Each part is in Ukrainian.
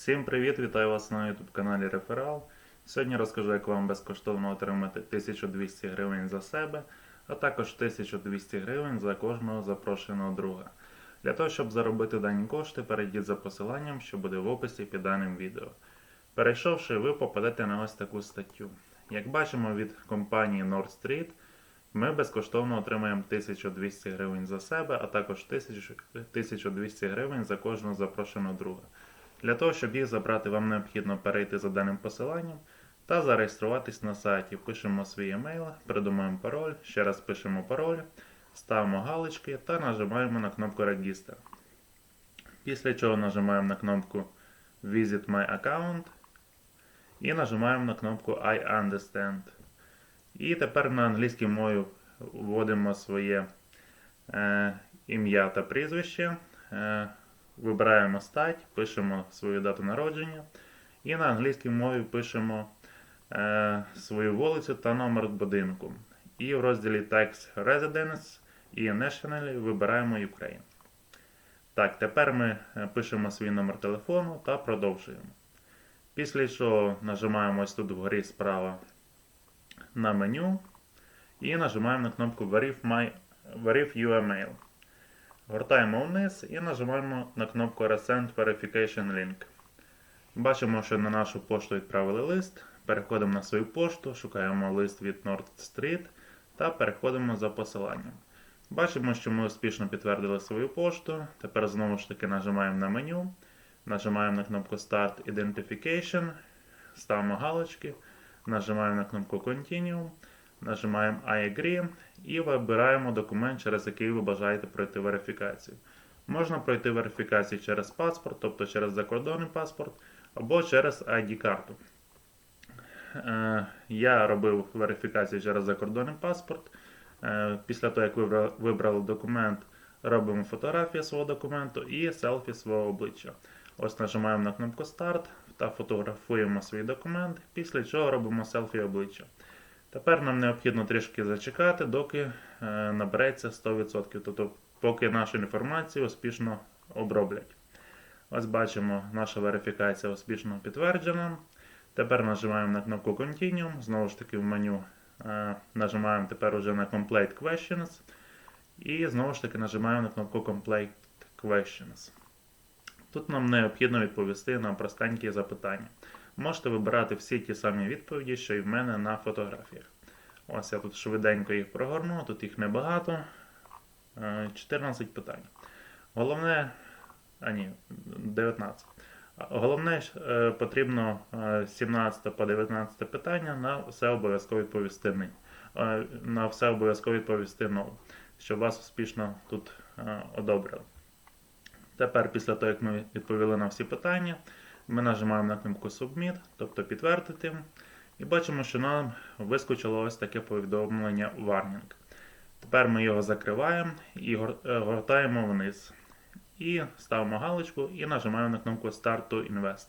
Всім привіт! Вітаю вас на YouTube каналі Реферал. Сьогодні розкажу, як вам безкоштовно отримати 1200 гривень за себе, а також 1200 гривень за кожного запрошеного друга. Для того, щоб заробити дані кошти, перейдіть за посиланням, що буде в описі під даним відео. Перейшовши, ви попадете на ось таку статтю. Як бачимо від компанії Nord Street, ми безкоштовно отримаємо 1200 гривень за себе, а також 1200 гривень за кожного запрошеного друга. Для того, щоб їх забрати, вам необхідно перейти за даним посиланням та зареєструватись на сайті. Пишемо свій емейл, придумаємо пароль, ще раз пишемо пароль, ставимо галочки та нажимаємо на кнопку Register. Після чого нажимаємо на кнопку Visit My Account і нажимаємо на кнопку I Understand. І тепер на англійській мові вводимо своє е, ім'я та прізвище. Е, Вибираємо стать, пишемо свою дату народження. І на англійській мові пишемо е, свою вулицю та номер будинку. І в розділі Tax Residence і National вибираємо Ukraine. Так, тепер ми е, пишемо свій номер телефону та продовжуємо. Після чого нажимаємо ось тут вгорі справа на меню і нажимаємо на кнопку Verify, my, Verify Your Mail. Гортаємо вниз і нажимаємо на кнопку Resend Verification Link. Бачимо, що на нашу пошту відправили лист. Переходимо на свою пошту, шукаємо лист від Nord Street та переходимо за посиланням. Бачимо, що ми успішно підтвердили свою пошту. Тепер знову ж таки нажимаємо на меню, нажимаємо на кнопку Start Identification, ставимо галочки, нажимаємо на кнопку Continue. Нажимаємо I agree і вибираємо документ, через який ви бажаєте пройти верифікацію. Можна пройти верифікацію через паспорт, тобто через закордонний паспорт, або через ID-карту. Е, Я робив верифікацію через закордонний паспорт. Е, Після того, як ви вибрали документ, робимо фотографію свого документу і селфі свого обличчя. Ось нажимаємо на кнопку Старт та фотографуємо свій документ, після чого робимо селфі обличчя. Тепер нам необхідно трішки зачекати, доки е, набереться 100%, тобто поки нашу інформацію успішно оброблять. Ось бачимо, наша верифікація успішно підтверджена. Тепер нажимаємо на кнопку Continue. Знову ж таки в меню е, нажимаємо тепер уже на Complete Questions. І знову ж таки нажимаємо на кнопку Complete Questions. Тут нам необхідно відповісти на простенькі запитання. Можете вибирати всі ті самі відповіді, що і в мене на фотографіях. Ось я тут швиденько їх прогорну, тут їх небагато. Е, 14 питань. Головне, а ні, 19. Головне, е, потрібно е, 17 по 19 питання на все обов'язково відповісти ні. Е, На все обов'язково відповісти no, щоб вас успішно тут е, одобрили. Тепер, після того, як ми відповіли на всі питання, ми нажимаємо на кнопку Submit, тобто підтвердити. І бачимо, що нам вискочило ось таке повідомлення Warning. Тепер ми його закриваємо і е, гортаємо вниз. І ставимо галочку і нажимаємо на кнопку Start to Invest.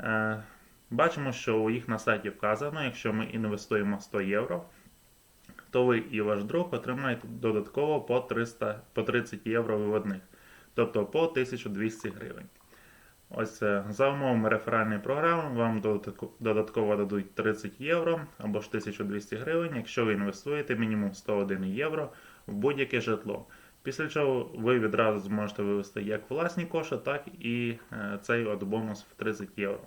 Е, Бачимо, що у їх на сайті вказано, якщо ми інвестуємо 100 євро, то ви і ваш друг отримаєте додатково по, 300, по 30 євро виводних, тобто по 1200 гривень. Ось за умовами реферальної програми вам додатково дадуть 30 євро або ж 1200 гривень, якщо ви інвестуєте мінімум 101 євро в будь-яке житло. Після чого ви відразу зможете вивести як власні кошти, так і е, цей от бонус в 30 євро.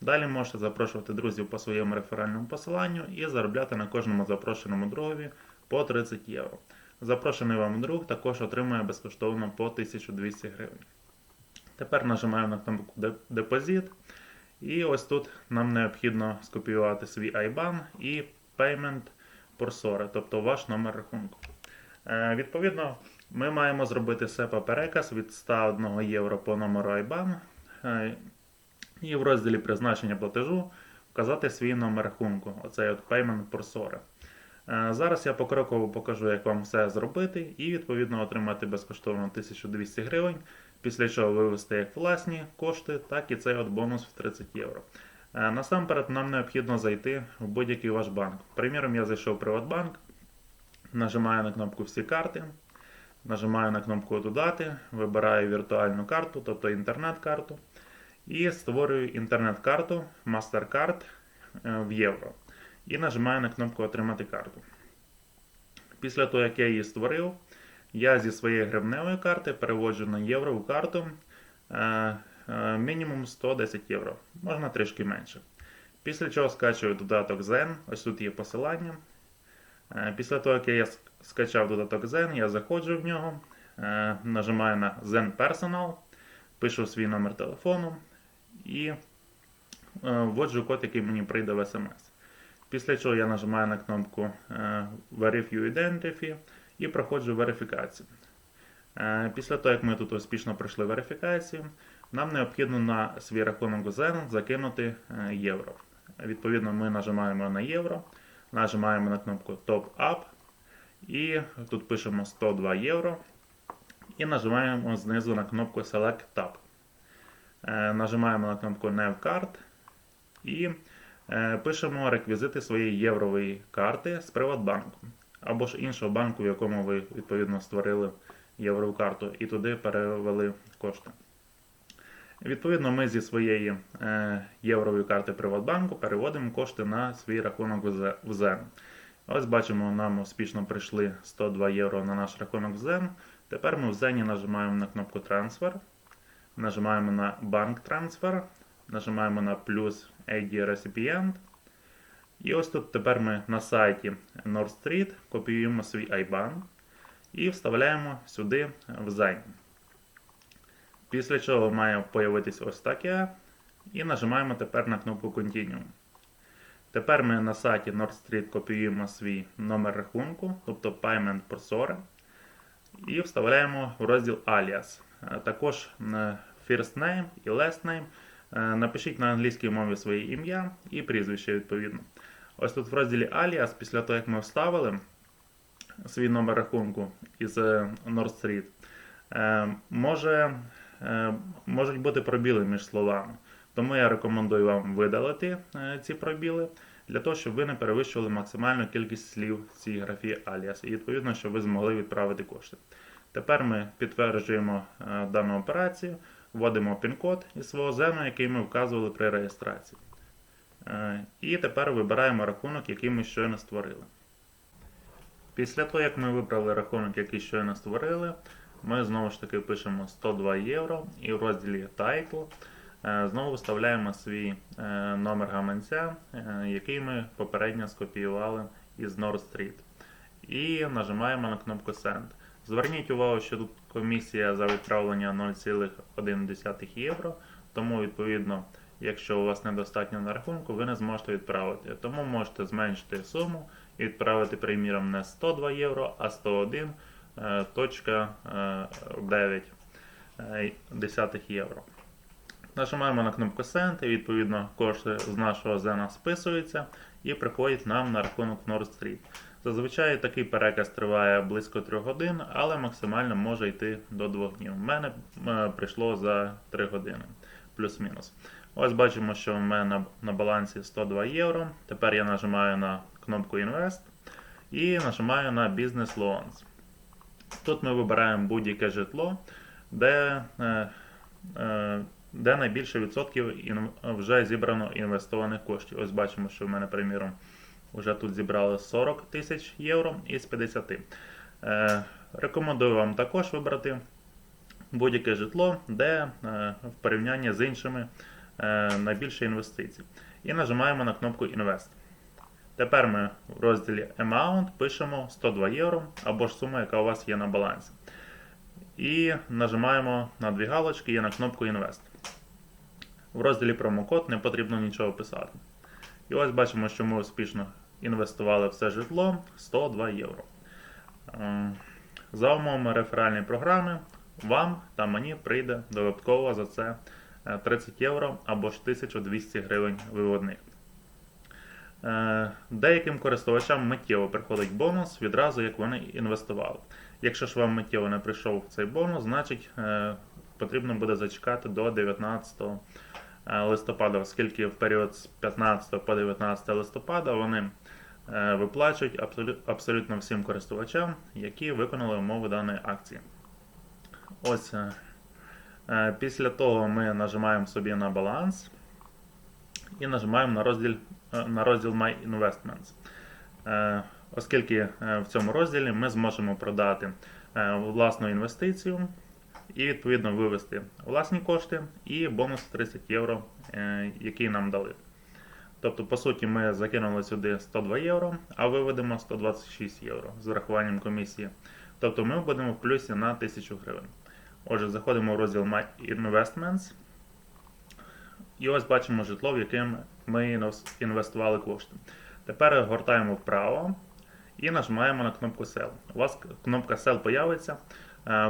Далі можете запрошувати друзів по своєму реферальному посиланню і заробляти на кожному запрошеному другові по 30 євро. Запрошений вам друг також отримує безкоштовно по 1200 гривень. Тепер нажимаємо на кнопку Депозит. І ось тут нам необхідно скопіювати свій IBAN і Payment Cursor, тобто ваш номер рахунку. Е, Відповідно, ми маємо зробити SEPA переказ від 101 євро по номеру IBAN. Е, І в розділі призначення платежу вказати свій номер рахунку, оцей от Payment Cursor. Е, Зараз я покроково покажу, як вам все зробити, і відповідно отримати безкоштовно 1200 гривень, після чого вивести як власні кошти, так і цей от бонус в 30 євро. Е, Насамперед нам необхідно зайти в будь-який ваш банк. Приміром, я зайшов в Приватбанк, нажимаю на кнопку Всі карти, нажимаю на кнопку Додати, вибираю віртуальну карту, тобто інтернет-карту. і створюю інтернет-карту MasterCard е, в євро. І нажимаю на кнопку Отримати карту. Після того, як я її створив, я зі своєї гривневої карти переводжу на єврову карту е, е, мінімум 110 євро, можна трішки менше. Після чого скачую додаток Zen, ось тут є посилання. Е, Після того, як я скачав додаток Zen, я заходжу в нього, е, нажимаю на Zen Personal, пишу свій номер телефону і е, вводжу код, який мені прийде в SMS. Після чого я нажимаю на кнопку е, Verify Identity і проходжу верифікацію. Е, Після того, як ми тут успішно пройшли верифікацію, нам необхідно на свій рахунок Zen закинути е, євро. Відповідно, ми нажимаємо на євро, нажимаємо на кнопку Top Up і тут пишемо 102 євро. І нажимаємо знизу на кнопку Select Tab. Е, Нажимаємо на кнопку Nav Card і пишемо реквізити своєї єврової карти з Приватбанку або ж іншого банку, в якому ви відповідно створили єврову карту, і туди перевели кошти. Відповідно, ми зі своєї е, єврової карти Приватбанку переводимо кошти на свій рахунок в Zen. Ось бачимо, нам успішно прийшли 102 євро на наш рахунок в Zen. Тепер ми в Zen нажимаємо на кнопку Transfer, нажимаємо на Банк Transfer, нажимаємо на плюс ID Recipient. І ось тут тепер ми на сайті North Street копіюємо свій IBAN і вставляємо сюди в Zen. Після чого має появитись ось таке. І нажимаємо тепер на кнопку Continue. Тепер ми на сайті North Street копіюємо свій номер рахунку, тобто Payment Cursor, і вставляємо в розділ Alias. Також е, First Name і Last Name. Е, Напишіть на англійській мові своє ім'я і прізвище відповідно. Ось тут в розділі Alias, після того, як ми вставили свій номер рахунку із е, North Street, е, може, можуть бути пробіли між словами. Тому я рекомендую вам видалити ці пробіли для того, щоб ви не перевищували максимальну кількість слів в цій графі alias і відповідно, щоб ви змогли відправити кошти. Тепер ми підтверджуємо дану операцію, вводимо пін-код із свого зену, який ми вказували при реєстрації. Е, І тепер вибираємо рахунок, який ми щойно створили. Після того, як ми вибрали рахунок, який щойно створили, ми знову ж таки пишемо 102 євро і в розділі Title е, знову вставляємо свій е, номер гаманця, який ми попередньо скопіювали із North Street. І нажимаємо на кнопку Send. Зверніть увагу, що тут комісія за відправлення 0,1 євро, тому відповідно. Якщо у вас недостатньо на рахунку, ви не зможете відправити. Тому можете зменшити суму і відправити, приміром, не 102 євро, а 101.9 євро. Нажимаємо на кнопку Send і відповідно кошти з нашого зена списуються і приходять нам на рахунок North Street. Зазвичай такий переказ триває близько 3 годин, але максимально може йти до 2 днів. У мене е, прийшло за 3 години, плюс-мінус. Ось бачимо, що в мене на, балансі 102 євро. Тепер я нажимаю на кнопку Invest і нажимаю на Business Loans. Тут ми вибираємо будь-яке житло, де, е, е, де найбільше відсотків вже зібрано інвестованих коштів. Ось бачимо, що в мене, приміром, вже тут зібрали 40 тисяч євро із 50. Е, рекомендую вам також вибрати будь-яке житло, де е, в порівнянні з іншими е, найбільше інвестицій. І нажимаємо на кнопку Invest. Тепер ми в розділі Amount пишемо 102 євро або ж сума, яка у вас є на балансі. І нажимаємо на дві галочки і на кнопку Invest. В розділі промокод не потрібно нічого писати. І ось бачимо, що ми успішно інвестували все житло 102 євро. Ем, За умовами реферальної програми, вам та мені прийде додатково за це е, 30 євро або ж 1200 гривень виводних. Е, Деяким користувачам миттєво приходить бонус відразу, як вони інвестували. Якщо ж вам миттєво не прийшов цей бонус, значить е, потрібно буде зачекати до 19 е, листопада, оскільки в період з 15 по 19 листопада вони е, виплачують абсолютно всім користувачам, які виконали умови даної акції. Ось е, Е, Після того ми нажимаємо собі на баланс і нажимаємо на розділ, е, на розділ My Investments. Е, Оскільки е, в цьому розділі ми зможемо продати е, власну інвестицію і відповідно вивести власні кошти і бонус 30 євро, е, який нам дали. Тобто, по суті, ми закинули сюди 102 євро, а виведемо 126 євро з врахуванням комісії. Тобто ми будемо в плюсі на 1000 гривень. Отже, заходимо в розділ My Investments. І ось бачимо житло, в яке ми інвестували кошти. Тепер гортаємо вправо і нажимаємо на кнопку Sell. У вас кнопка Sell появиться,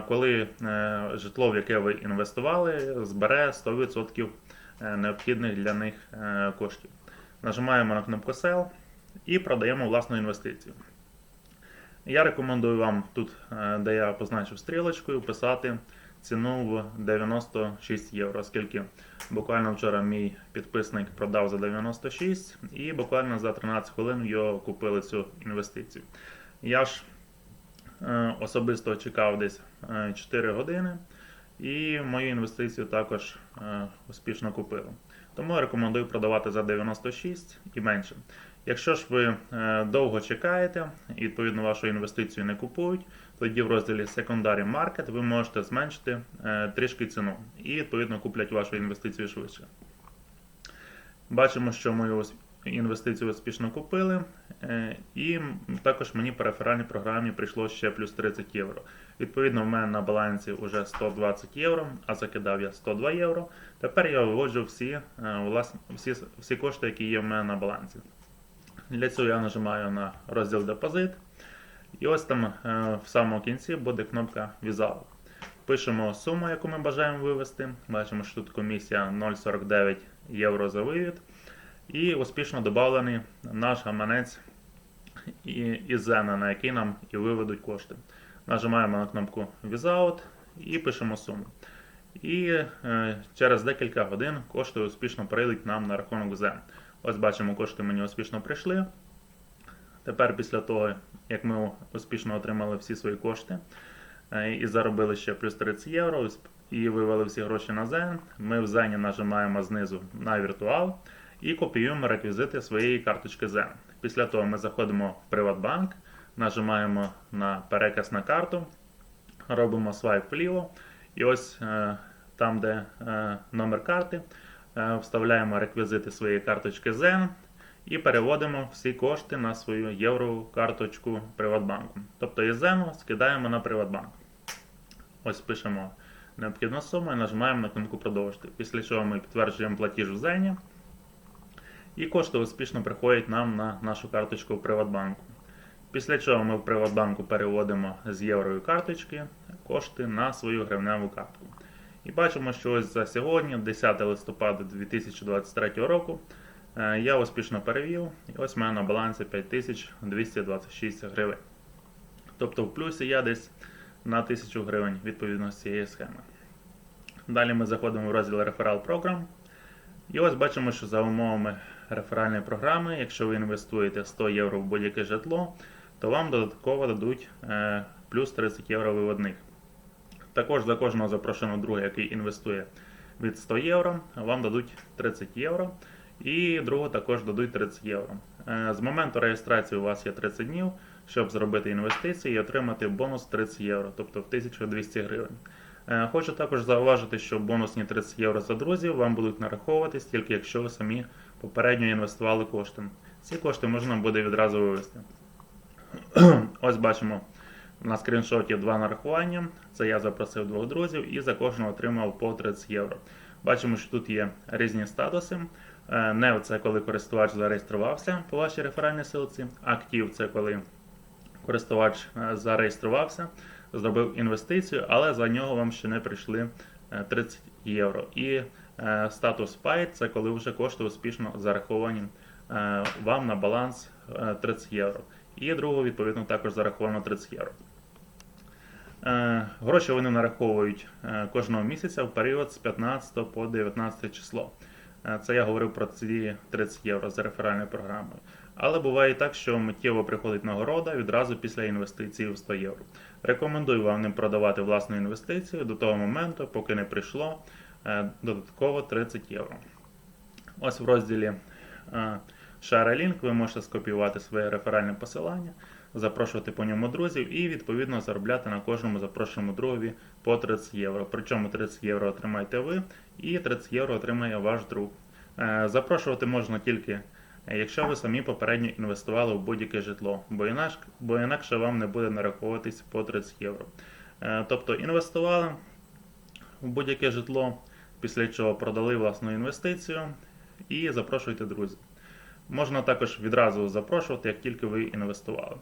коли е, житло, в яке ви інвестували, збере 100% е, необхідних для них е, коштів. Нажимаємо на кнопку Sell і продаємо власну інвестицію. Я рекомендую вам тут, е, де я позначив стрілочкою, писати ціну в 96 євро, оскільки буквально вчора мій підписник продав за 96 і буквально за 13 хвилин його купили цю інвестицію. Я ж е, особисто чекав десь е, 4 години і мою інвестицію також е, успішно купили. Тому рекомендую продавати за 96 і менше. Якщо ж ви е, довго чекаєте і відповідно вашу інвестицію не купують, тоді в розділі Secondary Market ви можете зменшити е, трішки ціну і відповідно куплять вашу інвестицію швидше. Бачимо, що мою інвестицію успішно купили, е, і також мені по реферальній програмі прийшло ще плюс 30 євро. Відповідно, в мене на балансі вже 120 євро, а закидав я 102 євро. Тепер я виводжу всі, е, влас- всі, всі кошти, які є в мене на балансі. Для цього я нажимаю на розділ депозит. І ось там е, в самому кінці буде кнопка Візал. Пишемо суму, яку ми бажаємо вивести. Бачимо, що тут комісія 0,49 євро за вивід. І успішно додавлений наш гаманець і- Зена, на який нам і виведуть кошти. Нажимаємо на кнопку Візаут і пишемо суму. І е, через декілька годин кошти успішно прийдуть нам на рахунок Zen. Ось бачимо, кошти мені успішно прийшли. Тепер, після того, як ми успішно отримали всі свої кошти е, і заробили ще плюс 30 євро, і вивели всі гроші на Zen, ми в Zen нажимаємо знизу на віртуал і копіюємо реквізити своєї карточки Zen. Після того ми заходимо в Приватбанк, нажимаємо на переказ на карту, робимо свайп вліво, і ось е, там, де е, номер карти, е, вставляємо реквізити своєї карточки Zen і переводимо всі кошти на свою єврокарточку Приватбанку. Тобто із Zen скидаємо на Приватбанк. Ось пишемо необхідну суму і нажимаємо на кнопку продовжити. Після чого ми підтверджуємо платіж в Зені. І кошти успішно приходять нам на нашу карточку в Приватбанку. Після чого ми в Приватбанку переводимо з єврої карточки кошти на свою гривневу картку. І бачимо, що ось за сьогодні, 10 листопада 2023 року, е, я успішно перевів, і ось в мене на балансі 5226 гривень. Тобто в плюсі я десь на 1000 гривень відповідно з цієї схеми. Далі ми заходимо в розділ Referral Program. І ось бачимо, що за умовами реферальної програми, якщо ви інвестуєте 100 євро в будь-яке житло, то вам додатково дадуть е, плюс 30 євро виводних. Також за кожного запрошеного друга, який інвестує від 100 євро, вам дадуть 30 євро. І другу також дадуть 30 євро. Е, З моменту реєстрації у вас є 30 днів, щоб зробити інвестиції і отримати бонус 30 євро, тобто в 1200 гривень. Е, Хочу також зауважити, що бонусні 30 євро за друзів вам будуть нараховуватись тільки якщо ви самі попередньо інвестували кошти. Ці кошти можна буде відразу вивести. Ось бачимо на скріншоті два нарахування. Це я запросив двох друзів і за кожного отримав по 30 євро. Бачимо, що тут є різні статуси. Е, Нео це коли користувач зареєструвався по вашій реферальній силці. Актив це коли користувач е, зареєструвався, зробив інвестицію, але за нього вам ще не прийшли е, 30 євро. І е, статус Pay це коли вже кошти успішно зараховані е, вам на баланс е, 30 євро. І другого, відповідно, також зараховано 30 євро. Е, Гроші вони нараховують е, кожного місяця в період з 15 по 19 число. Е, Це я говорив про ці 30 євро за реферальною програмою. Але буває і так, що миттєво приходить нагорода відразу після інвестиції в 100 євро. Рекомендую вам не продавати власну інвестицію до того моменту, поки не прийшло е, додатково 30 євро. Ось в розділі е, Share Link ви можете скопіювати своє реферальне посилання, запрошувати по ньому друзів і відповідно заробляти на кожному запрошеному другові по 30 євро. Причому 30 євро отримаєте ви і 30 євро отримає ваш друг. Е, Запрошувати можна тільки, якщо ви самі попередньо інвестували в будь-яке житло, бо інакше, вам не буде нараховуватись по 30 євро. Е, Тобто інвестували в будь-яке житло, після чого продали власну інвестицію і запрошуйте друзів. Можна також відразу запрошувати, як тільки ви інвестували.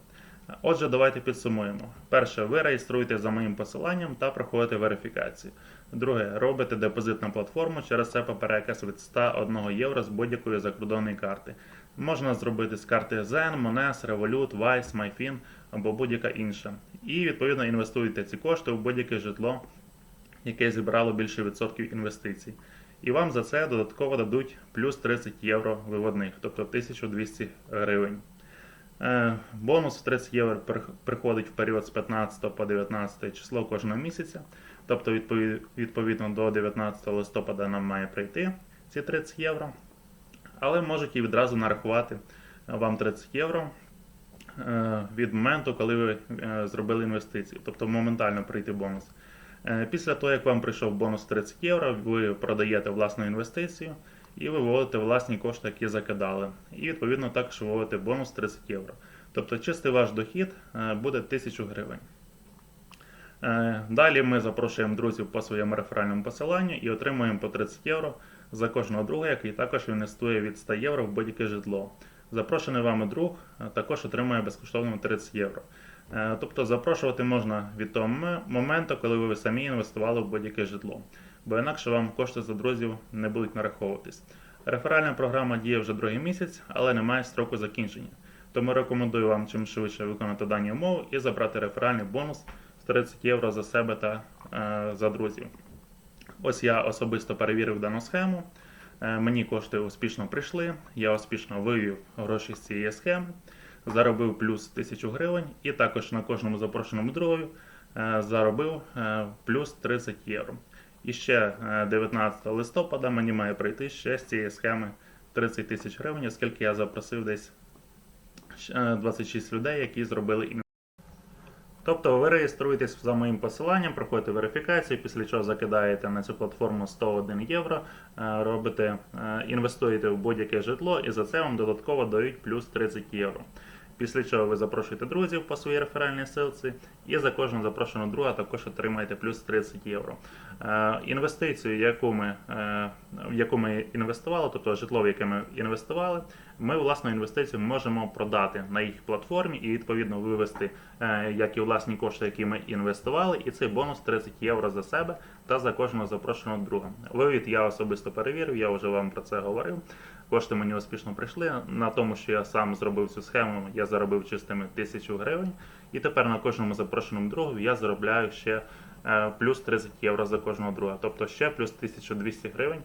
Отже, давайте підсумуємо. Перше, ви реєструєте за моїм посиланням та проходите верифікацію. Друге, робите депозит на платформу через це переказ від 101 євро з будь-якої закордонної карти. Можна зробити з карти Zen, Mones, Revolut, Wise, MyFin або будь-яка інша. І відповідно інвестуєте ці кошти у будь-яке житло, яке зібрало більше відсотків інвестицій. І вам за це додатково дадуть плюс 30 євро виводних, тобто 1200 гривень. Е, Бонус в 30 євро приходить в період з 15 по 19 число кожного місяця. Тобто, відповідно до 19 листопада нам має прийти ці 30 євро. Але можуть і відразу нарахувати вам 30 євро е, від моменту, коли ви е, зробили інвестицію, тобто моментально прийти бонус. Е, Після того, як вам прийшов бонус 30 євро, ви продаєте власну інвестицію і ви виводите власні кошти, які закидали. І відповідно також виводите бонус 30 євро. Тобто чистий ваш дохід е, буде 1000 гривень. Е, Далі ми запрошуємо друзів по своєму реферальному посиланню і отримуємо по 30 євро за кожного друга, який також інвестує від 100 євро в будь-яке житло. Запрошений вами друг е, також отримує безкоштовно 30 євро. Е, Тобто запрошувати можна від того моменту, коли ви самі інвестували в будь-яке житло, бо інакше вам кошти за друзів не будуть нараховуватись. Реферальна програма діє вже другий місяць, але не має строку закінчення. Тому рекомендую вам чим швидше виконати дані умови і забрати реферальний бонус 30 євро за себе та е, за друзів. Ось я особисто перевірив дану схему. Е, Мені кошти успішно прийшли. Я успішно вивів гроші з цієї схеми, заробив плюс 1000 гривень і також на кожному запрошеному другові е, заробив плюс 30 євро. І ще е, 19 листопада мені має прийти ще з цієї схеми 30 тисяч гривень, оскільки я запросив десь е, 26 людей, які зробили. Тобто ви реєструєтесь за моїм посиланням, проходите верифікацію, після чого закидаєте на цю платформу 101 євро, е, робите, е, інвестуєте в будь-яке житло і за це вам додатково дають плюс 30 євро. Після чого ви запрошуєте друзів по своїй реферальній силці, і за кожного запрошеного друга також отримаєте плюс 30 євро. Е, Інвестицію, яку ми, е, в яку ми інвестували, тобто житло, в яке ми інвестували, ми власну інвестицію можемо продати на їх платформі і відповідно вивести е, як і власні кошти, які ми інвестували, і цей бонус 30 євро за себе та за кожного запрошеного друга. Вивід я особисто перевірив, я вже вам про це говорив. Кошти мені успішно прийшли. На тому, що я сам зробив цю схему, я заробив чистими 1000 гривень. І тепер на кожному запрошеному другу я заробляю ще е, плюс 30 євро за кожного друга, тобто ще плюс 1200 гривень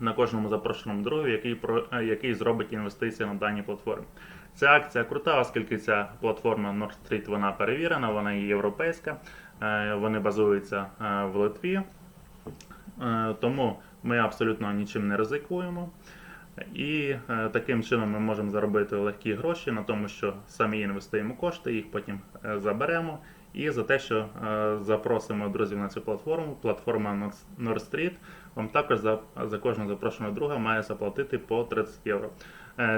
на кожному запрошеному другові, який, е, який зробить інвестиції на даній платформі. Ця акція крута, оскільки ця платформа Nord Street вона перевірена, вона є європейська, е, вони базуються в Литві. Тому ми абсолютно нічим не ризикуємо. І е, таким чином ми можемо заробити легкі гроші на тому, що самі інвестуємо кошти, їх потім е, заберемо. І за те, що е, запросимо друзів на цю платформу, платформа Nord- Nord вам також за, за кожного запрошеного друга має заплатити по 30 євро.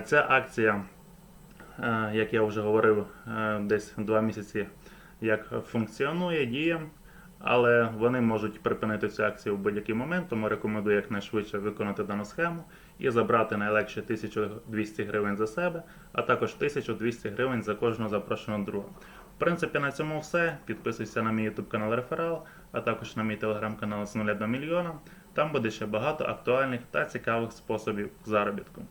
Ця акція, як я вже говорив, десь два місяці як функціонує, діє. Але вони можуть припинити цю акцію в будь-який момент, тому рекомендую якнайшвидше виконати дану схему і забрати найлегше 1200 гривень за себе, а також 1200 гривень за кожного запрошеного друга. В принципі, на цьому все. Підписуйся на мій YouTube канал Реферал, а також на мій телеграм-канал з 0 до мільйона. Там буде ще багато актуальних та цікавих способів заробітку.